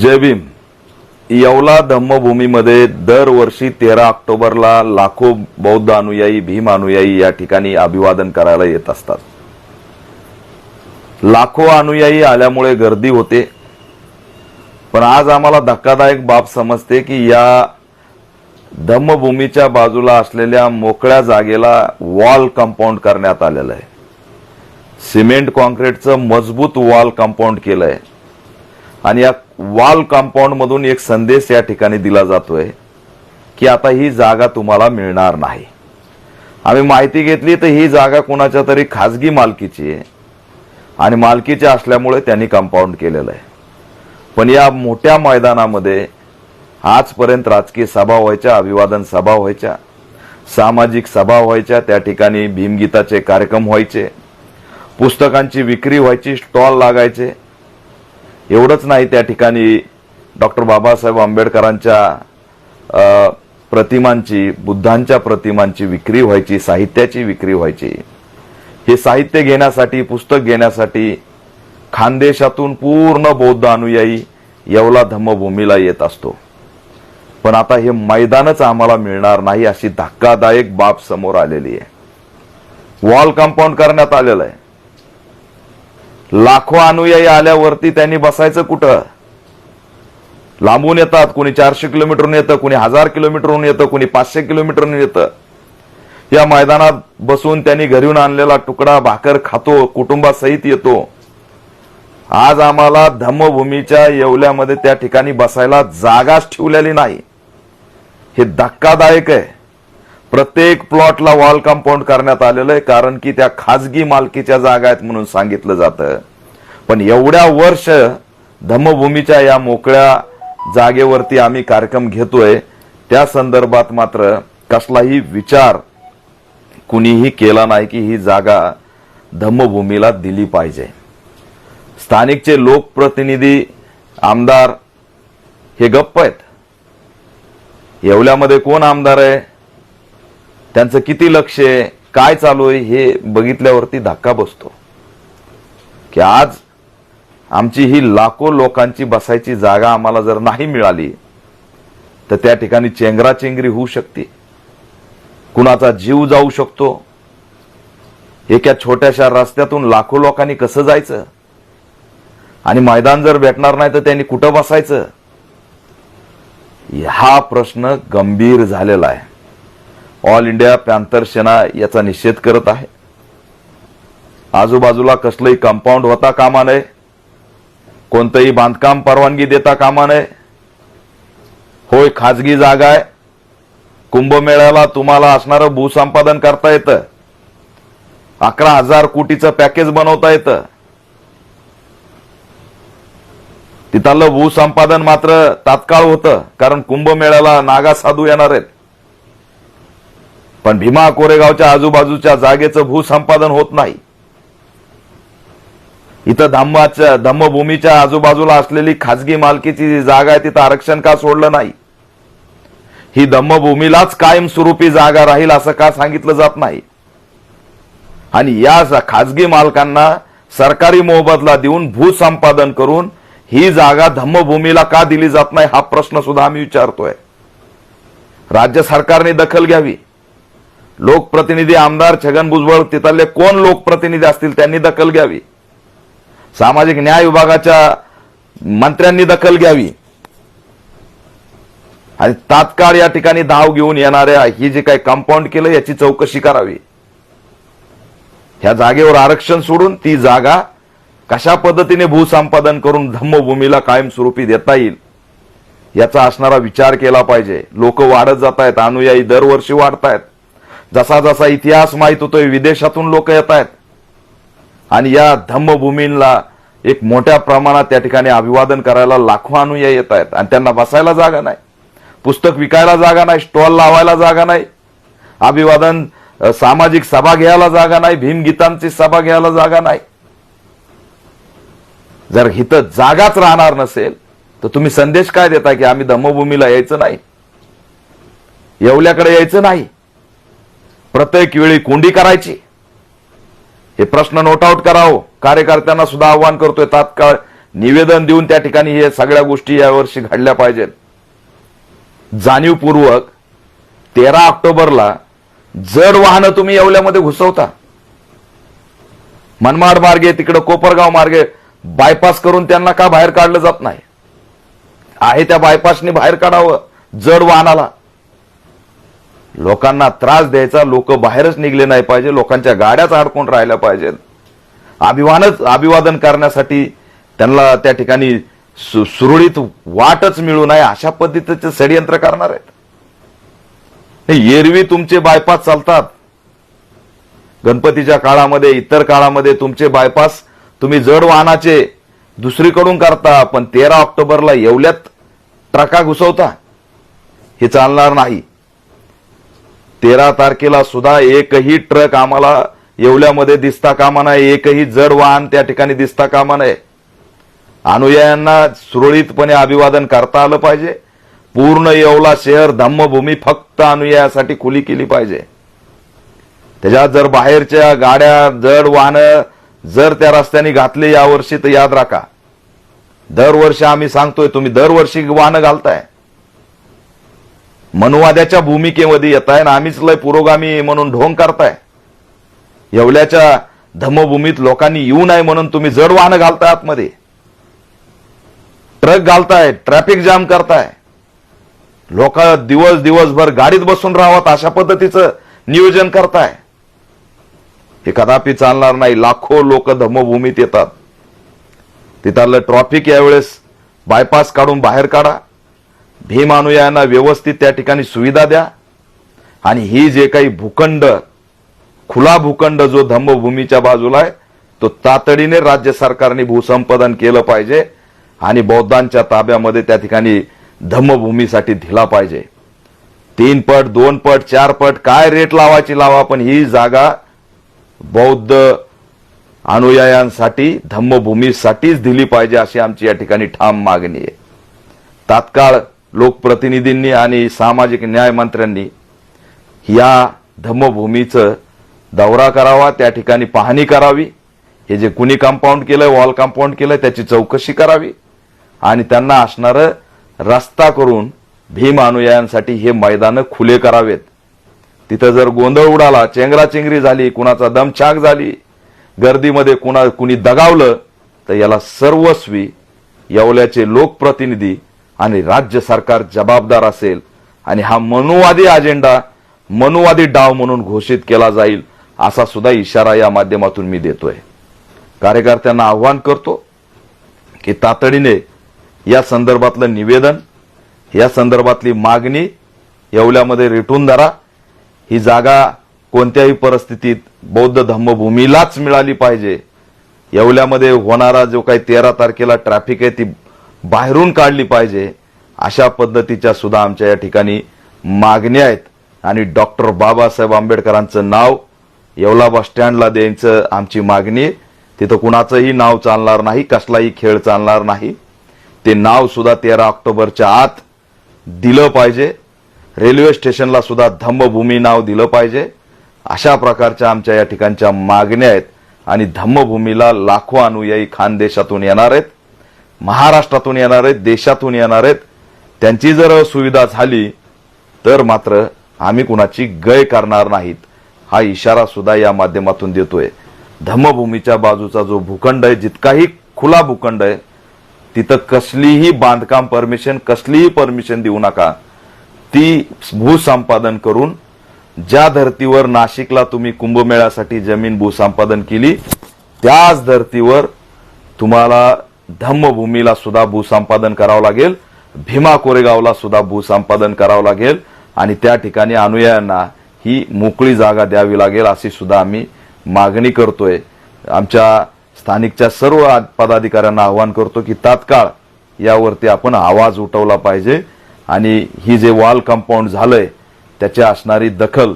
जय भीम. येवला धम्मभूमीमध्ये दरवर्षी तेरा ऑक्टोबरला लाखो बौद्ध अनुयायी भीम अनुयायी या ठिकाणी अभिवादन करायला येत असतात. लाखो अनुयायी आल्यामुळे गर्दी होते. पण आज आम्हाला धक्कादायक बाब समजते की या धम्मभूमीच्या बाजूला असलेल्या मोकळ्या जागेला वॉल कंपाऊंड करण्यात आलेलं आहे. सिमेंट कॉन्क्रीटचं मजबूत वॉल कंपाऊंड केलंय. आणि या वॉल कंपाऊंड मधून एक संदेश या ठिकाणी दिला जातोय की आता ही जागा तुम्हाला मिळणार नाही. आम्ही माहिती घेतली तर ही जागा कुणाच्या तरी खाजगी मालकीची आहे. आणि मालकीची असल्यामुळे त्यांनी कंपाऊंड केलेलं आहे. पण या मोठ्या मैदानामध्ये आजपर्यंत राजकीय सभा व्हायच्या अभिवादन सभा व्हायच्या सामाजिक सभा व्हायच्या त्या ठिकाणी भीमगीताचे कार्यक्रम व्हायचे पुस्तकांची विक्री व्हायची स्टॉल लागायचे एवढंच नाही त्या ठिकाणी डॉक्टर बाबासाहेब आंबेडकरांच्या प्रतिमांची बुद्धांच्या प्रतिमांची विक्री व्हायची साहित्याची विक्री व्हायची. हे साहित्य घेण्यासाठी पुस्तक घेण्यासाठी खानदेशातून पूर्ण बौद्ध अनुयायी येवला धम्मभूमीला येत असतो. पण आता हे मैदानच आम्हाला मिळणार नाही अशी धक्कादायक बाब समोर आलेली आहे. वॉल कंपाऊंड करण्यात आलेलं आहे. लाखो अनुयायी आल्यावरती त्यांनी बसायचं कुठं? लांबून येतात कोणी चारशे किलोमीटरहून येतं कोणी हजार किलोमीटरहून येतं कोणी पाचशे किलोमीटरहून येतं. या मैदानात बसून त्यांनी घरीहून आणलेला तुकडा भाकर खातो कुटुंबासहित येतो. आज आम्हाला धम्मभूमीच्या येवल्यामध्ये त्या ठिकाणी बसायला जागाच ठेवलेली नाही. हे धक्कादायक आहे. प्रत्येक प्लॉटला वॉल कंपाऊंड करण्यात आलेलं आहे कारण की त्या खाजगी मालकीच्या जागा आहेत म्हणून सांगितलं जातं. पण एवढ्या वर्ष धम्मभूमीच्या या मोकळ्या जागेवरती आम्ही कार्यक्रम घेतोय त्या संदर्भात मात्र कसलाही विचार कुणीही केला नाही की ही जागा धम्मभूमीला दिली पाहिजे. स्थानिकचे लोकप्रतिनिधी आमदार हे गप्प आहेत. येवल्यामध्ये कोण आमदार आहे? त्यांचं किती लक्ष आहे काय चालू आहे हे बघितल्यावरती धक्का बसतो. की आज आमची ही लाखो लोकांची बसायची जागा आम्हाला जर नाही मिळाली तर त्या ठिकाणी चेंगराचेंगरी होऊ शकते. कुणाचा जीव जाऊ शकतो. एका छोट्याशा रस्त्यातून लाखो लोकांनी कसं जायचं? आणि मैदान जर भेटणार नाही तर त्यांनी कुठं बसायचं? हा प्रश्न गंभीर झालेला आहे. ऑल इंडिया पॅन्थर सेना याचा निषेध करत आहे. आजूबाजूला कसलंही कंपाऊंड होता कामा नये. कोणतंही बांधकाम परवानगी देता कामा नये. होय खाजगी जागा आहे. कुंभमेळ्याला तुम्हाला असणारं भूसंपादन करता येतं. अकरा हजार कोटीचं पॅकेज बनवता येतं. तिथलं भूसंपादन मात्र तात्काळ होतं कारण कुंभमेळ्याला नागा साधू येणार आहेत. पण भीमा कोरेगावच्या आजूबाजूच्या जागेचं भूसंपादन होत नाही. इथं धम्माच्या धम्मभूमीच्या आजूबाजूला असलेली खाजगी मालकीची जी जागा आहे तिथं आरक्षण का सोडलं नाही? ही धम्मभूमीलाच कायमस्वरूपी जागा राहील असं का सांगितलं जात नाही? आणि या खाजगी मालकांना सरकारी मोबदला देऊन भूसंपादन करून ही जागा धम्मभूमीला का दिली जात नाही हा प्रश्न सुद्धा आम्ही विचारतोय. राज्य सरकारने दखल घ्यावी. लोकप्रतिनिधी आमदार छगन भुजबळ तिथले कोण लोकप्रतिनिधी असतील त्यांनी दखल घ्यावी. सामाजिक न्याय विभागाच्या मंत्र्यांनी दखल घ्यावी. आणि तात्काळ या ठिकाणी धाव घेऊन येणाऱ्या ही जे काही कंपाऊंड केलं याची चौकशी करावी. ह्या जागेवर आरक्षण सोडून ती जागा कशा पद्धतीने भूसंपादन करून धम्मभूमीला कायमस्वरूपी देता येईल याचा असणारा विचार केला पाहिजे. लोक वाढत जात आहेत अनुयायी दरवर्षी वाढतायत. जसा जसा इतिहास माहीत होतोय विदेशातून लोक येत आहेत. आणि या धम्मभूमींना एक मोठ्या प्रमाणात त्या ठिकाणी अभिवादन करायला लाखो अनुयायी येत आहेत. आणि त्यांना बसायला जागा नाही. पुस्तक विकायला जागा नाही स्टॉल लावायला जागा नाही. अभिवादन सामाजिक सभा घ्यायला जागा नाही भीमगीतांची सभा घ्यायला जागा नाही. जर हिथं जागाच राहणार नसेल तर तुम्ही संदेश काय देताय की आम्ही धम्मभूमीला यायचं नाही? येवल्याकडे यायचं नाही. प्रत्येक वेळी कोंडी करायची. हे प्रश्न नोट आउट करावं. कार्यकर्त्यांना सुद्धा आव्हान करतोय. तात्काळ निवेदन देऊन त्या ठिकाणी हे सगळ्या गोष्टी यावर्षी घडल्या पाहिजेत. जाणीवपूर्वक तेरा ऑक्टोबरला जड वाहनं तुम्ही येवल्यामध्ये घुसवता. मनमाड मार्गे तिकडं कोपरगाव मार्गे बायपास करून त्यांना का बाहेर काढलं जात नाही? आहे त्या बायपासने बाहेर काढावं जड वाहनाला. लोकांना त्रास द्यायचा लोक बाहेरच निघले नाही पाहिजे लोकांच्या गाड्याच अडकून राहिल्या पाहिजेत. अभिमानच अभिवादन करण्यासाठी त्यांना त्या ठिकाणी सु- सुरळीत वाटच मिळू नये अशा पद्धतीचे षडयंत्र करणार आहेत. एरवी तुमचे बायपास चालतात. गणपतीच्या काळामध्ये इतर काळामध्ये तुमचे बायपास तुम्ही जड वाहनाचे दुसरीकडून करता पण तेरा ऑक्टोबरला येवल्यात ट्रका घुसवता. हे चालणार नाही. तेरा तारखेला सुद्धा एकही ट्रक आम्हाला येवल्यामध्ये दिसता कामा नये एकही जड वाहन त्या ठिकाणी दिसता कामा नये अनुयायांना सुरळीतपणे अभिवादन करता आलं पाहिजे. पूर्ण येवला शहर धम्मभूमी फक्त अनुयायासाठी खुली केली पाहिजे. त्याच्यात जर बाहेरच्या गाड्या जड वाहनं जर त्या रस्त्याने घातले यावर्षी तर याद राखा. दरवर्षी आम्ही सांगतोय तुम्ही दरवर्षी वाहनं घालताय. मनुवाद्याच्या भूमिकेमध्ये येत आहे आणि आम्हीच लय पुरोगामी म्हणून ढोंग करताय. येवल्याच्या धम्मभूमीत लोकांनी येऊ नये म्हणून तुम्ही जड वाहनं घालताय आतमध्ये. ट्रक घालताय ट्रॅफिक जाम करताय. लोक दिवस दिवसभर गाडीत बसून राहावत अशा पद्धतीचं नियोजन करताय. हे कदापि चालणार नाही लाखो लोक धम्मभूमीत येतात. तिथलं ट्रॉफिक यावेळेस बायपास काढून बाहेर काढा. भीम व्यवस्थित त्या ठिकाणी सुविधा द्या. आणि ही जे काही भूखंड खुला भूखंड जो धम्मभूमीच्या बाजूला आहे तो तातडीने राज्य सरकारने भूसंपादन केलं पाहिजे आणि बौद्धांच्या ताब्यामध्ये त्या ठिकाणी धम्मभूमीसाठी दिला पाहिजे. तीन पट दोन पट चार पट काय रेट लावायची लावा पण ही जागा बौद्ध अनुयायांसाठी धम्मभूमीसाठीच दिली पाहिजे अशी आमची या ठिकाणी ठाम मागणी आहे. तात्काळ लोकप्रतिनिधींनी आणि सामाजिक न्याय मंत्र्यांनी या धम्मभूमीचं दौरा करावा त्या ठिकाणी पाहणी करावी. हे जे कुणी कंपाऊंड केलंय वॉल कंपाऊंड केलंय त्याची चौकशी करावी. आणि त्यांना असणारं रस्ता करून भीम अनुयायांसाठी हे मैदानं खुले करावेत. तिथं जर गोंधळ उडाला चेंगराचेंगरी झाली कुणाचा दमछाक झाली गर्दीमध्ये कुणा कुणी दगावलं तर याला सर्वस्वी येवल्याचे लोकप्रतिनिधी आणि राज्य सरकार जबाबदार असेल आणि हा मनुवादी अजेंडा मनुवादी डाव म्हणून घोषित केला जाईल असा सुद्धा इशारा या माध्यमातून मी देतोय. कार्यकर्त्यांना आव्हान करतो की तातडीने या संदर्भातलं निवेदन या संदर्भातली मागणी येवल्यामध्ये रेटून धरा. ही जागा कोणत्याही परिस्थितीत बौद्ध धम्मभूमीलाच मिळाली पाहिजे. येवल्यामध्ये होणारा जो काही तेरा तारखेला ट्रॅफिक आहे ती बाहेरून काढली पाहिजे अशा पद्धतीच्या सुद्धा आमच्या या ठिकाणी मागण्या आहेत. आणि डॉक्टर बाबासाहेब आंबेडकरांचं नाव येवला बस स्टँडला द्यायचं आमची मागणी आहे. तिथं कुणाचंही नाव चालणार नाही कसलाही खेळ चालणार नाही. ते नाव सुद्धा तेरा ऑक्टोबरच्या आत दिलं पाहिजे. रेल्वे स्टेशनला सुद्धा धम्मभूमी नाव दिलं पाहिजे. अशा प्रकारच्या आमच्या या ठिकाणच्या मागण्या आहेत. आणि धम्मभूमीला लाखो अनुयायी खानदेशातून येणार आहेत. महाराष्ट्रातून येणार आहेत देशातून येणार आहेत. त्यांची जर सुविधा झाली तर मात्र आम्ही कुणाची गय करणार नाहीत. हा इशारा सुद्धा या माध्यमातून देतोय. धम्मभूमीच्या बाजूचा जो भूखंड आहे जितकाही खुला भूखंड आहे तिथं कसलीही बांधकाम परमिशन कसलीही परमिशन देऊ नका. ती भूसंपादन करून ज्या धर्तीवर नाशिकला तुम्ही कुंभमेळ्यासाठी जमीन भूसंपादन केली त्याच धर्तीवर तुम्हाला धम्मभूमीला सुद्धा भूसंपादन करावं लागेल. भीमा कोरेगावला सुद्धा भूसंपादन करावं लागेल. आणि त्या ठिकाणी अनुयायांना ही मोकळी जागा द्यावी लागेल अशी सुद्धा आम्ही मागणी करतोय. आमच्या स्थानिकच्या सर्व पदाधिकाऱ्यांना आवाहन करतो की तात्काळ यावरती आपण आवाज उठवला पाहिजे. आणि ही जे वॉल कंपाऊंड झालंय त्याची असणारी दखल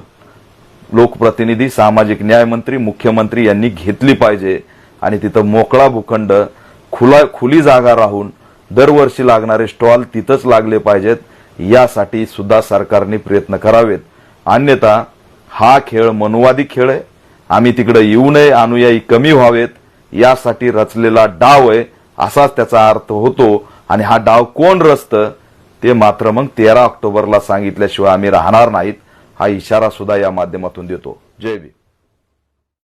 लोकप्रतिनिधी सामाजिक न्याय मंत्री मुख्यमंत्री यांनी घेतली पाहिजे. आणि तिथं मोकळा भूखंड खुला खुली जागा राहून दरवर्षी लागणारे स्टॉल तिथंच लागले पाहिजेत यासाठी सुद्धा सरकारने प्रयत्न करावेत. अन्यथा हा खेळ मनुवादी खेळ आहे. आम्ही तिकडे येऊ नये अनुयायी कमी व्हावेत. यासाठी रचलेला डाव आहे असाच त्याचा अर्थ होतो. आणि हा डाव कोण रचतं ते मात्र मग तेरा ऑक्टोबरला सांगितल्याशिवाय आम्ही राहणार नाहीत. हा इशारा सुद्धा या माध्यमातून देतो. जय भीम.